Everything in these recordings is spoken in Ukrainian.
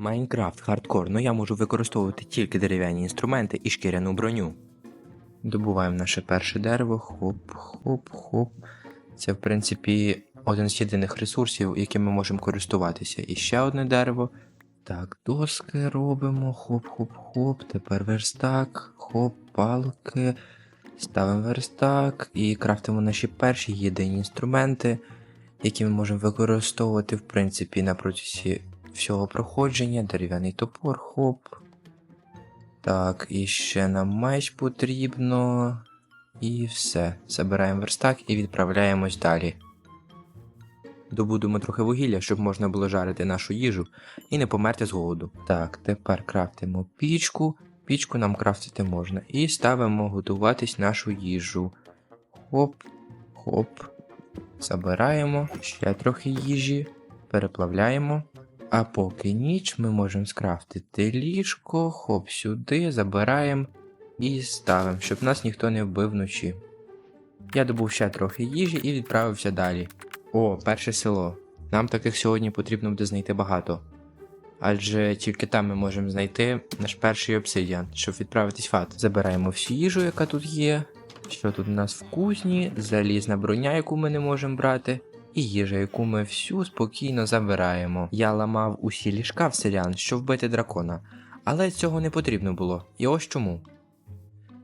Майнкрафт хардкор, ну я можу використовувати тільки дерев'яні інструменти і шкіряну броню. Добуваємо наше перше дерево, хоп, хоп, хоп. Це, в принципі, один з єдиних ресурсів, яким ми можемо користуватися. І ще одне дерево. Так, доски робимо, хоп-хоп-хоп. Тепер верстак, хоп, палки. Ставимо верстак і крафтимо наші перші єдині інструменти, які ми можемо використовувати, в принципі, на протязі всього проходження. Дерев'яний топор, хоп. Так, і ще нам меч потрібно. І все. Забираємо верстак і відправляємось далі. Добудемо трохи вугілля, щоб можна було жарити нашу їжу і не померти з голоду. Так, тепер крафтимо пічку. Пічку нам крафтити можна. І ставимо готуватись нашу їжу. Хоп, хоп. Забираємо ще трохи їжі, переплавляємо. А поки ніч ми можемо скрафтити ліжко, хоп сюди, забираємо і ставимо, щоб нас ніхто не вбив вночі. Я добув ще трохи їжі і відправився далі. О, перше село. Нам таких сьогодні потрібно буде знайти багато. Адже тільки там ми можемо знайти наш перший обсидіан, щоб відправитись в ад. Забираємо всю їжу, яка тут є. Що тут у нас в кузні, залізна броня, яку ми не можемо брати, і їжа, яку ми всю спокійно забираємо. Я ламав усі ліжка в селян, щоб вбити дракона, але цього не потрібно було. І ось чому.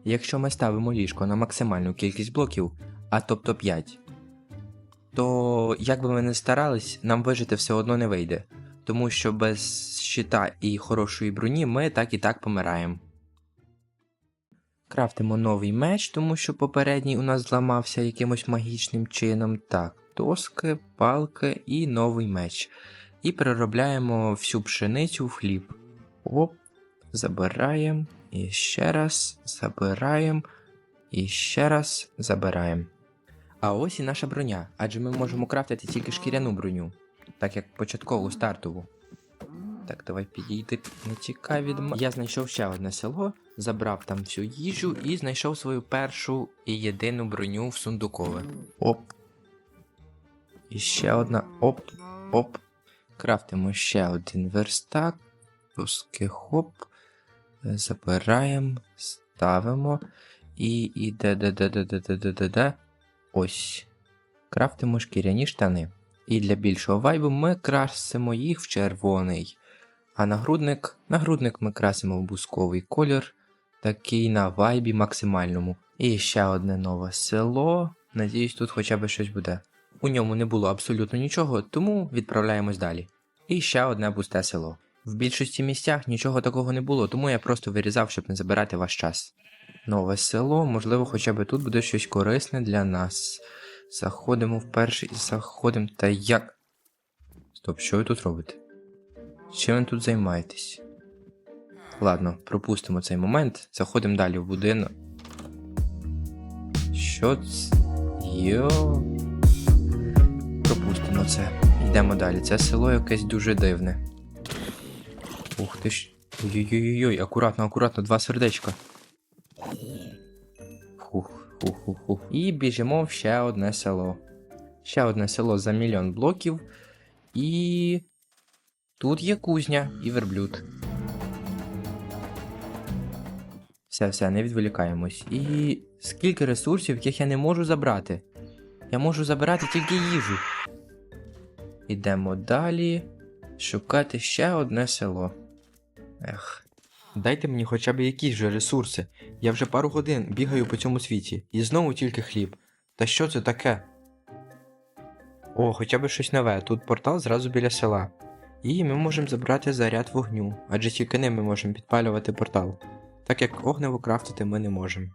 Якщо ми ставимо ліжко на максимальну кількість блоків, а тобто 5, то як би ми не старались, нам вижити все одно не вийде. Тому що без щита і хорошої броні ми так і так помираємо. Крафтимо новий меч, тому що попередній у нас зламався якимось магічним чином. Так, доски, палки і новий меч. І переробляємо всю пшеницю в хліб. Оп, забираємо. І ще раз забираємо. І ще раз забираємо. А ось і наша броня, адже ми можемо крафтити тільки шкіряну броню, так як початкову стартову. Так, давай підійди, не тікай від мене. Я знайшов ще одне село, забрав там всю їжу і знайшов свою першу і єдину броню в сундукове. Оп. І ще одна. Оп, оп. Крафтимо ще один верстак. Пуски хоп. Забираємо, ставимо. І іде де де де де де де де де Ось. Крафтимо шкіряні штани. І для більшого вайбу ми красимо їх в червоний. А нагрудник, нагрудник ми красимо в бусковий колір, такий на вайбі максимальному. І ще одне нове село. Надіюсь, тут хоча б щось буде. У ньому не було абсолютно нічого, тому відправляємось далі. І ще одне пусте село. В більшості місцях нічого такого не було, тому я просто вирізав, щоб не забирати ваш час. Нове село, можливо, хоча б тут буде щось корисне для нас. Заходимо в перший, заходимо. Та як. Стоп, що ви тут робите? Чим ви тут займаєтесь? Ладно, пропустимо цей момент. Заходимо далі в будинок. Що це? Йо. Пропустимо це. Йдемо далі. Це село якесь дуже дивне. Ух ти ж. Ой-ой-ой, акуратно, акуратно, два сердечка. Хух, хух, хух, хух. І біжимо в ще одне село. Ще одне село за мільйон блоків. І. Тут є кузня і верблюд. Все, все, не відволікаємось. І скільки ресурсів, яких я не можу забрати? Я можу забирати тільки їжу. Ідемо далі. Шукати ще одне село. Ех. Дайте мені хоча б якісь же ресурси. Я вже пару годин бігаю по цьому світі, і знову тільки хліб. Та що це таке? О, хоча б щось нове. Тут портал зразу біля села. І ми можемо забрати заряд вогню, адже тільки ним ми можемо підпалювати портал, так як огнево крафтити ми не можемо.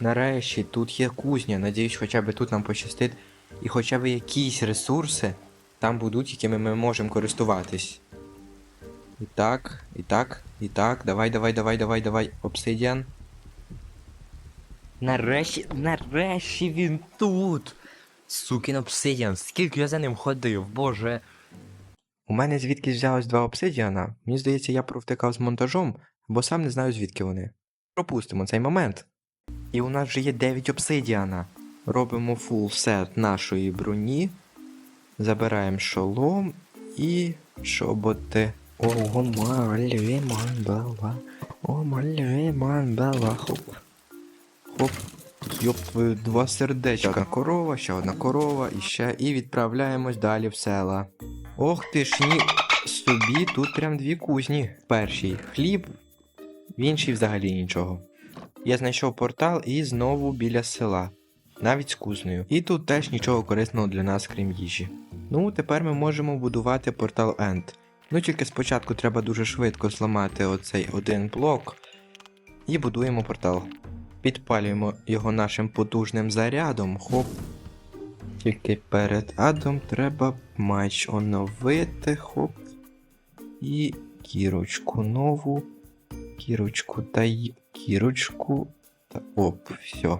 Нарешті тут є кузня, надіюсь, хоча б тут нам пощастить, і хоча б якісь ресурси там будуть, якими ми можемо користуватись. І так, і так, і так, давай, давай, давай, давай, давай, обсидіан. Нарешті, нарешті він тут. Сукін обсидіан, скільки я за ним ходив, боже. У мене звідки взялось два обсидіана. Мені здається, я провтикав з монтажом, бо сам не знаю, звідки вони. Пропустимо цей момент. І у нас вже є 9 обсидіана. Робимо фул сет нашої броні. Забираємо шолом і шоботи. О, мальвіман бала. О, мальвіман бала. Хоп. Хоп. Йоп, два сердечка. Одна корова, ще одна корова, і ще. І відправляємось далі в села. Ох ти ж ні. Собі тут прям дві кузні. В першій хліб, в іншій взагалі нічого. Я знайшов портал і знову біля села. Навіть з кузнею. І тут теж нічого корисного для нас, крім їжі. Ну, тепер ми можемо будувати портал End. Ну тільки спочатку треба дуже швидко зламати оцей один блок і будуємо портал. Підпалюємо його нашим потужним зарядом. Хоп. Тільки перед адом треба матч оновити. Хоп. І кірочку нову. Кірочку та й кірочку. Та оп, все.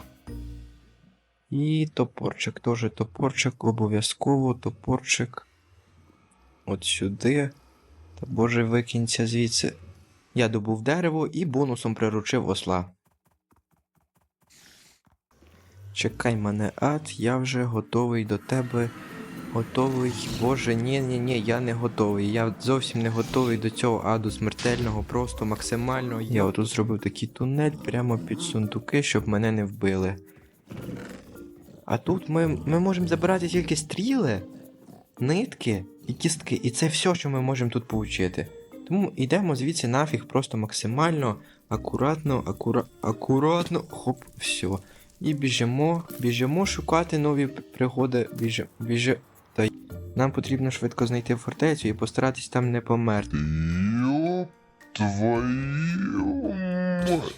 І топорчик. Теж топорчик, обов'язково топорчик. От сюди. Та боже, викинься звідси. Я добув дерево і бонусом приручив осла. Чекай мене, ад, я вже готовий до тебе. Готовий. Боже, ні, ні, ні, я не готовий. Я зовсім не готовий до цього аду смертельного, просто максимально. Я отут зробив такий тунель прямо під сундуки, щоб мене не вбили. А тут ми, ми можемо забирати тільки стріли, нитки і кістки. І це все, що ми можемо тут получити. Тому йдемо звідси нафіг просто максимально, акуратно, акура... акуратно, хоп, все. І біжимо, біжимо шукати нові пригоди. Біжи, біжи. Та нам потрібно швидко знайти фортецю і постаратись там не померти. Ёб твою мать.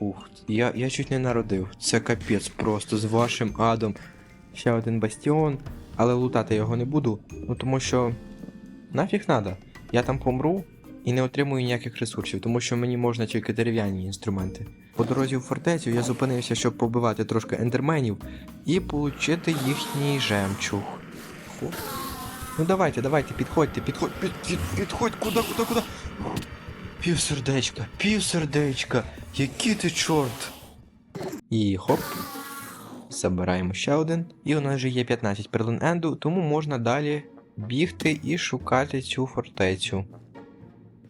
Ух, я, я чуть не народив. Це капець просто з вашим адом. Ще один бастіон, але лутати його не буду, ну тому що нафіг надо. Я там помру і не отримую ніяких ресурсів, тому що мені можна тільки дерев'яні інструменти. По дорозі в фортецю я зупинився, щоб побивати трошки ендерменів і отримати їхній жемчуг. Хоп. Ну давайте, давайте, підходьте, підходь, під, під, підходь, куди, куди, куди. Пів сердечка, пів сердечка, який ти чорт. І хоп. Забираємо ще один. І у нас вже є 15 перлин енду, тому можна далі бігти і шукати цю фортецю.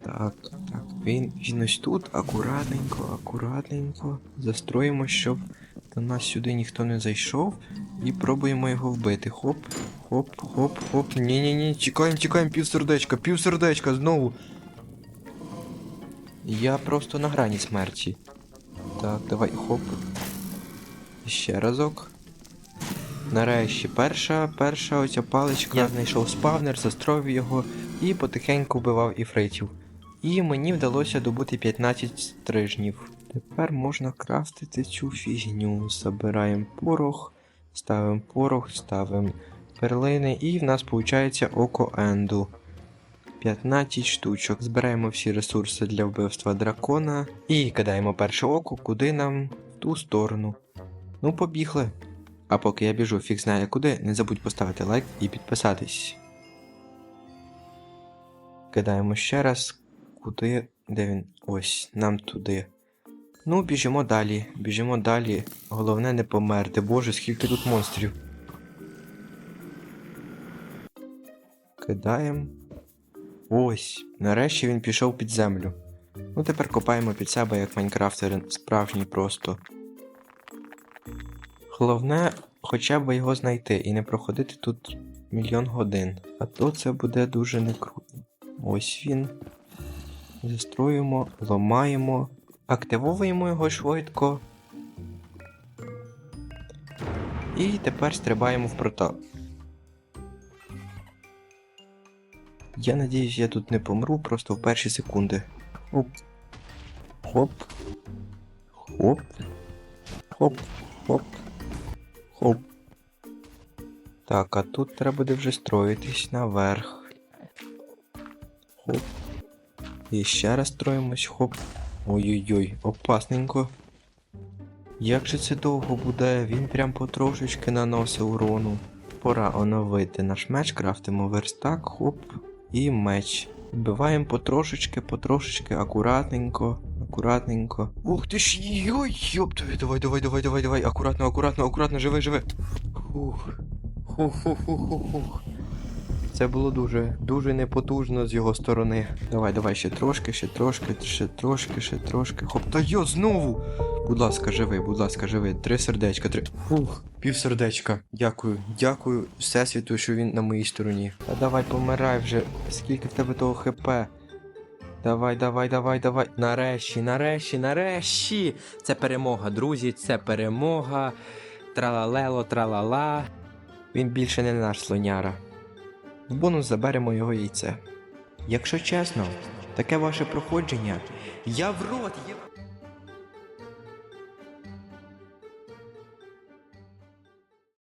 Так, так, він, він ось тут, акуратненько, акуратненько. Застроїмо, щоб до нас сюди ніхто не зайшов. І пробуємо його вбити. Хоп, хоп, хоп, хоп. Ні-ні-ні, чекаємо, чекаємо, пів сердечка, пів сердечка знову. Я просто на грані смерті. Так, давай, хоп. Ще разок. Нарешті, перша, перша оця паличка. Я знайшов спавнер, застроїв його і потихеньку вбивав іфритів. І мені вдалося добути 15 стрижнів. Тепер можна крафтити цю фігню. Забираємо порох, ставимо порох, ставимо перлини, і в нас виходить око енду. 15 штучок. Збираємо всі ресурси для вбивства дракона і кидаємо перше око, куди нам в ту сторону. Ну, побігли. А поки я біжу, фіг знає куди, не забудь поставити лайк і підписатись. Кидаємо ще раз. Куди? Де він? Ось, нам туди. Ну, біжимо далі, біжимо далі. Головне не померти. Боже, скільки тут монстрів. Кидаємо. Ось, нарешті він пішов під землю. Ну тепер копаємо під себе як майнкрафтери справжній просто. Головне, хоча б його знайти і не проходити тут мільйон годин. А то це буде дуже не круто. Ось він. Застроюємо, ламаємо, активовуємо його швидко. І тепер стрибаємо в портал. Я надіюсь, я тут не помру просто в перші секунди. Хоп. Хоп. Хоп. Хоп. Хоп. Хоп. Так, а тут треба буде вже строїтись наверх. Хоп. І ще раз строїмось, хоп. Ой-ой-ой, опасненько. Як же це довго буде? Він прям потрошечки наносить урону. Пора оновити наш меч, крафтимо верстак, хоп, і меч. Вбиваємо потрошечки, потрошечки, акуратненько, акуратненько. Ух ти ж йой, йоп тобі, давай, давай, давай, давай, давай, акуратно, акуратно, акуратно, живи, живи. Хух. Хух, Це було дуже, дуже непотужно з його сторони. Давай, давай, ще трошки, ще трошки, ще трошки, ще трошки. Хоп, та йо, знову! Будь ласка, живи, будь ласка, живи. Три сердечка, три. Фух, пів сердечка. Дякую, дякую Всесвіту, що він на моїй стороні. Та давай, помирай вже. Скільки в тебе того хп? Давай, давай, давай, давай. Нарешті, нарешті, нарешті. Це перемога, друзі, це перемога. Тралалело, тралала. Він більше не наш слоняра. В бонус заберемо його яйце. Якщо чесно, таке ваше проходження. Я в рот.